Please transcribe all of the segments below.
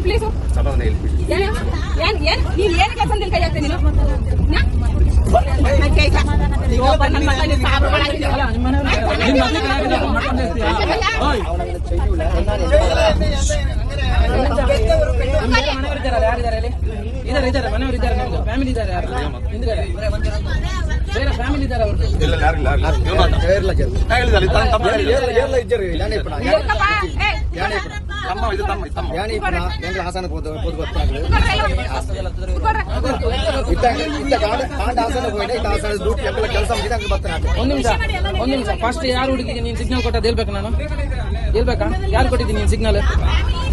ಏನ್ ಪ್ಲೀಸ್ ಏನ್ ಏನ್ ನೀನ್ ಏನ್ ಕೆಲಸ ಅಂತ ಕೈ ಹಾಕ್ತೀನಿ ಇದಾರೆ ಇದಾರೆ ಮನೆಯವರು ಇದ್ದಾರೆ ನಮ್ದು ಫ್ಯಾಮಿಲಿ ಇದ್ದಾರೆ ಇದ್ದಾರೆ ಬೇರೆ ಫ್ಯಾಮಿಲಿ ಇದ್ದಾರೆ ತಮ್ಮ ಕೆಲಸ ಒಂದು ನಿಮಿಷ ಒಂದು ನಿಮಿಷ. ಫಸ್ಟ್ ಯಾರು ಹುಡುಗಿಗೆ ನೀನು ಸಿಗ್ನಲ್ ಕೊಟ್ಟದ್ದು ಹೇಳ್ಬೇಕು ನಾನು? ಹೇಳ್ಬೇಕಾ? ಯಾರು ಕೊಟ್ಟಿದ್ದೀನಿ ನೀನು ಸಿಗ್ನಲ್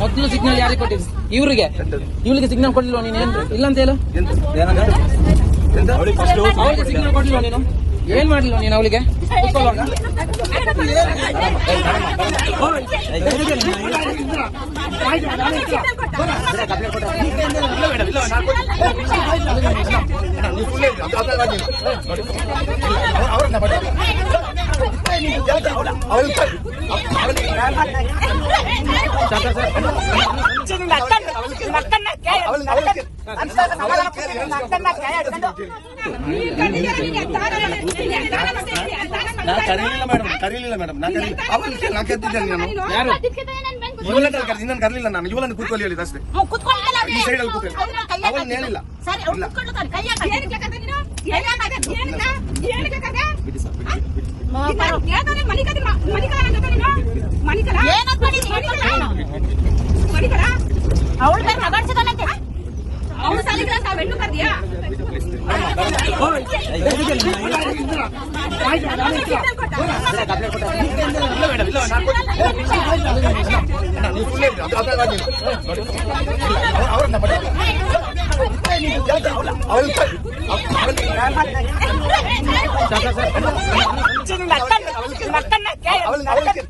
ಮೊದ್ಲು ಸಿಗ್ನಲ್ ಯಾರಿಗೆ ಕೊಟ್ಟಿದ್ದೀನಿ ಇವ್ರಿಗೆ. ಇವಳಿಗೆ ಸಿಗ್ನಲ್ ಕೊಟ್ಟಿಲ್ಲ ನೀನು? ಏನು ಇಲ್ಲ ಅಂತ ಹೇಳು. ಅವಳಿಗೆ ಸಿಗ್ನಲ್ ಕೊಟ್ಟಿಲ್ಲ ನೀನು? ಏನ್ ಮಾಡ್ಲಿಲ್ವ ನೀನು ಅವಳಿಗೆ? ಕೂತ್ಕೊಳ್ಳುವಾಗ ನಾ? ಕರೀಲಿಲ್ಲ ಮೇಡಮ್ ಕರೀಲಿಲ್ಲ ಮೇಡಮ್ ನಾ ಕರೀಲಿಲ್ಲ. ಅವಳಿಗೆ ನಾ ಕರೆದಿದ್ದೇನೆ ನಾನು ಯಾರು ಇವಳನ್ನ ಕರೆದಿ ಇನ್ನೊಂದು ಕರೀಲಿಲ್ಲ ನಾನು ಇವಳನ್ನು ಕೂತ್ಕೊಳ್ಳಿ ಹೇಳಿದ ಅಷ್ಟೇ. ಈ ಸೈಡ್ ಅಲ್ಲಿ ಕೂತ್ಕೊಳ್ಳಿ. ಅವನು ಕೈ ಹಾಕಿ ಅವಳನ್ನ ಹೇಳಿಲ್ಲ. ಸರಿ ಅವ್ನು ಕೂತ್ಕೊಂಡು ತಾನು ಕೈ வெண்ணு பாத்தியா அவளுக்கு